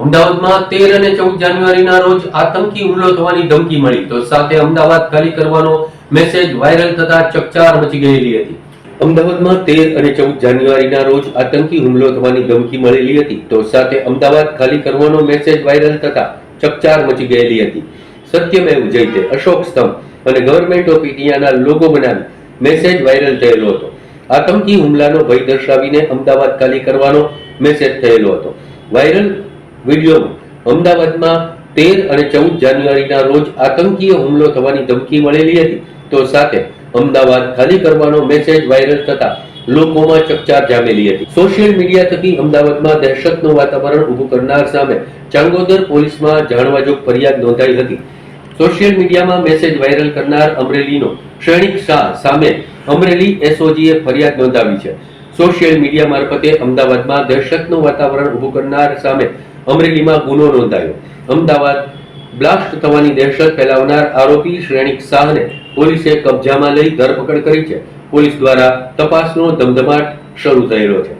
અમદાવાદમાં તેર અને ચૌદ જાન્યુઆરીના રોજ આતંકી હુમલો થવાની ધમકી મળી. તો સાથે અમદાવાદ ખાલી કરવાનો મેસેજ વાયરલ થતા ચકચાર મચી ગયેલી હતી. અમદાવાદમાં તેર અને ચૌદ જાન્યુઆરીના રોજ આતંકી હુમલો થવાની ધમકી મળેલી હતી. તો સાથે અમદાવાદ ખાલી કરવાનો મેસેજ વાયરલ થતા ચકચાર મચી ગયેલી હતી. સત્યમેવ જયતે અશોક સ્તંભ અને ગવર્મેન્ટ ઓફ ઇન્ડિયાના લોગો બનાવી મેસેજ વાયરલ થયેલો હતો. આતંકી હુમલાનો ભય દર્શાવીને અમદાવાદ ખાલી કરવાનો મેસેજ થયેલો હતો. વાયરલ વિડીયોમાં અમદાવાદમાં તેર અને ચૌદ જાન્યુઆરીના રોજ આતંકીય હુમલો થવાની ધમકી મળેલી હતી. તો સાથે અમદાવાદ ખાલી કરવાનો મેસેજ વાયરલ થતા લોકોમાં ચકચાર જામેલી હતી. સોશિયલ મીડિયા થકી અમદાવાદમાં દહેશતનું વાતાવરણ ઊભું કરનાર સામે ચાંગોદર પોલીસમાં જાણવાજોગ ફરિયાદ નોંધાઈ હતી. સોશિયલ મીડિયામાં મેસેજ વાયરલ કરનાર અમરેલીનો શ્રેણિક શાહ સામે અમરેલી એસઓજીએ ફરિયાદ નોંધાવી છે. સોશિયલ મીડિયા મારફતે અમદાવાદમાં દહેશતનું વાતાવરણ ઊભું કરનાર સામે અમરેલીમાં ગુનો નોંધાયો. અમદાવાદ બ્લાસ્ટ થવાની દહેશત ફેલાવનાર આરોપી શ્રેણિક શાહને પોલીસે કબજામાં લઈ ધરપકડ કરી છે. પોલીસ દ્વારા તપાસનો ધમધમાટ શરૂ થયેલો છે.